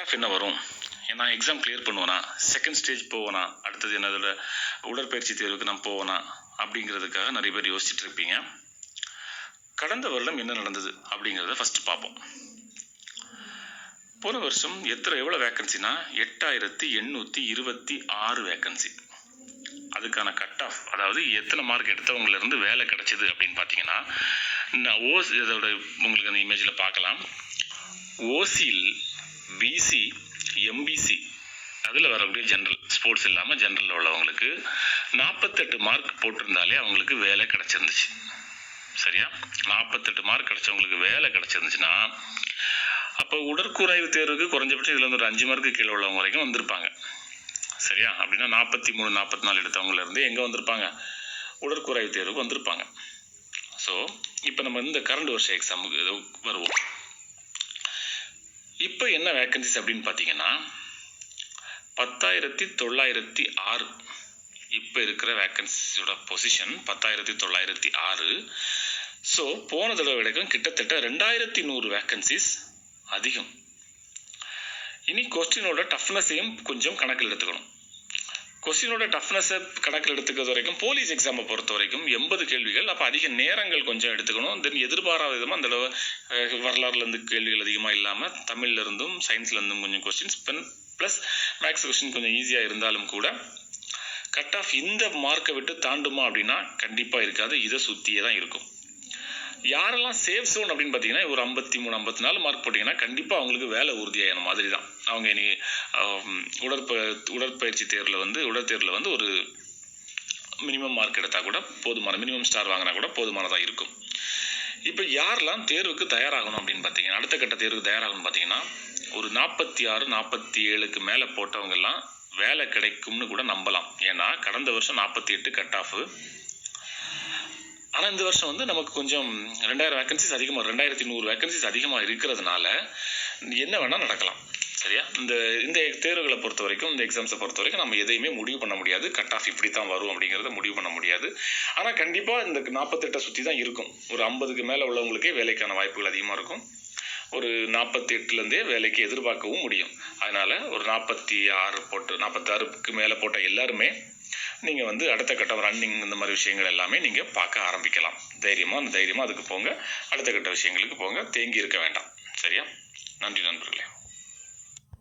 Cut off என்ன வரும்? நான் எக்ஸாம் கிளியர் பண்ணுவேனா செகண்ட் ஸ்டேஜ் போவேனா அடுத்தது என்னதோட உடற்பயிற்சி தேர்வுக்கு நான் போவேனா அப்படிங்கிறதுக்காக நிறைய பேர் யோசிச்சுட்டு இருப்பீங்க. கடந்த வருடம் என்ன நடந்தது அப்படிங்கிறத ஃபஸ்ட்டு பார்ப்போம். போன வருஷம் எத்தனை எவ்வளோ வேக்கன்சினா எட்டாயிரத்தி எண்ணூற்றி இருபத்தி ஆறு வேக்கன்சி அதுக்கான கட் ஆஃப் அதாவது எத்தனை மார்க் எடுத்தவங்கலேருந்து வேலை கிடைச்சிது அப்படின்னு பார்த்தீங்கன்னா நான் ஓஸ் இதோட உங்களுக்கு அந்த இமேஜில் பார்க்கலாம். ஓசியில் பிசி எம்பிசி அதில் வரக்கூடிய ஜென்ரல் ஸ்போர்ட்ஸ் இல்லாமல் ஜென்ரலில் உள்ளவங்களுக்கு நாற்பத்தெட்டு மார்க் போட்டிருந்தாலே அவங்களுக்கு வேலை கிடச்சிருந்துச்சு. சரியா? நாற்பத்தெட்டு மார்க் கிடச்சவங்களுக்கு வேலை கிடச்சிருந்துச்சுன்னா அப்போ உடற்கூராய்வு தேர்வுக்கு குறைஞ்சபட்சம் இதில் வந்து ஒரு அஞ்சு மார்க்கு கீழே உள்ளவங்க வரைக்கும் வந்திருப்பாங்க. சரியா? அப்படின்னா நாற்பத்தி மூணு நாற்பத்தி நாலு எடுத்தவங்கலேருந்து எங்கே வந்திருப்பாங்க? உடற்கூறாய்வு தேர்வுக்கு வந்திருப்பாங்க. ஸோ இப்போ நம்ம இந்த கரண்ட் வருஷ எக்ஸாமுக்கு இது வருவோம். இப்போ என்ன வேக்கன்சிஸ் அப்படின்னு பார்த்தீங்கன்னா பத்தாயிரத்தி தொள்ளாயிரத்தி ஆறு இப்போ இருக்கிற வேக்கன்சிஸோட பொசிஷன் பத்தாயிரத்தி தொள்ளாயிரத்தி ஆறு. ஸோ போன தடவை விடக்கும் கிட்டத்தட்ட ரெண்டாயிரத்தி நூறு வேக்கன்சிஸ் அதிகம். இனி கொஸ்டினோட டஃப்னஸையும் கொஞ்சம் கணக்கில் எடுத்துக்கணும். கொஸ்டினோட டஃப்னஸை கணக்கில் எடுத்துக்கிறது வரைக்கும் போலீஸ் எக்ஸாமை பொறுத்த வரைக்கும் எண்பது கேள்விகள் அப்போ அதிக நேரங்கள் கொஞ்சம் எடுத்துக்கணும். தென் எதிர்பாராத விதமாக அந்த தடவை, வரலாறுலேருந்து கேள்விகள் அதிகமாக இல்லாமல் தமிழ்ல இருந்தும் கொஞ்சம் கொஸ்டின்ஸ் பென் ப்ளஸ் மேக்ஸ் கொஸ்டின் கொஞ்சம் ஈஸியாக இருந்தாலும் கூட கட் ஆஃப் இந்த மார்க்கை விட்டு தாண்டுமா அப்படின்னா கண்டிப்பாக இருக்காது. இதை சுற்றியே தான் இருக்கும். யாரெல்லாம் சேஃப் சோன் அப்படின்னு பார்த்தீங்கன்னா ஒரு ஐம்பத்தி மூணு ஐம்பத்தி நாலு மார்க் போட்டிங்கன்னா கண்டிப்பாக அவங்களுக்கு வேலை உறுதியாகின மாதிரி தான் அவங்க இனி உடற்ப உடற்பயிற்சி தேர்வில் வந்து உடற்தேர்வில் வந்து ஒரு மினிமம் மார்க் எடுத்தால் கூட போதுமான மினிமம் ஸ்டார் வாங்கினா கூட போதுமானதாக இருக்கும். இப்போ யாரெல்லாம் தேர்வுக்கு தயாராகணும் அப்படின்னு பார்த்தீங்கன்னா அடுத்த கட்ட தேர்வுக்கு தயாராகணும்னு பார்த்தீங்கன்னா ஒரு நாற்பத்தி ஆறு நாற்பத்தி ஏழுக்கு மேலே போட்டவங்கெல்லாம் வேலை கிடைக்கும்னு கூட நம்பலாம். ஏன்னா கடந்த வருஷம் நாற்பத்தி எட்டு கட் ஆஃப் ஆனால் இந்த வருஷம் வந்து நமக்கு கொஞ்சம் ரெண்டாயிரம் வேக்கன்சிஸ் அதிகமாக ரெண்டாயிரத்தி நூறு வேக்கன்சிஸ் அதிகமாக இருக்கிறதுனால என்ன வேணால் நடக்கலாம் சரியா? இந்த இந்த தேர்வுகளை பொறுத்த வரைக்கும் இந்த எக்ஸாம்ஸை பொறுத்த வரைக்கும் நம்ம எதையுமே முடிவு பண்ண முடியாது. கட் ஆஃப் இப்படி தான் வரும் அப்படிங்கிறத முடிவு பண்ண முடியாது. ஆனால் கண்டிப்பாக இந்த நாற்பத்தெட்டை சுற்றி தான் இருக்கும். ஒரு ஐம்பதுக்கு மேலே உள்ளவங்களுக்கே வேலைக்கான வாய்ப்புகள் அதிகமாக இருக்கும். ஒரு நாற்பத்தி எட்டுலேருந்தே வேலைக்கு எதிர்பார்க்கவும் முடியும். அதனால் ஒரு நாற்பத்தி ஆறு போட்டு நாற்பத்தாறுக்கு மேலே போட்ட எல்லாருமே நீங்கள் வந்து அடுத்த கட்டம் ரன்னிங் இந்த மாதிரி விஷயங்கள் எல்லாமே நீங்கள் பார்க்க ஆரம்பிக்கலாம். தைரியமாக அந்த தைரியமாக அதுக்கு போங்க. அடுத்த கட்ட விஷயங்களுக்கு போங்க. தேங்கி இருக்க வேண்டாம். சரியா? நன்றி நண்பர்களே.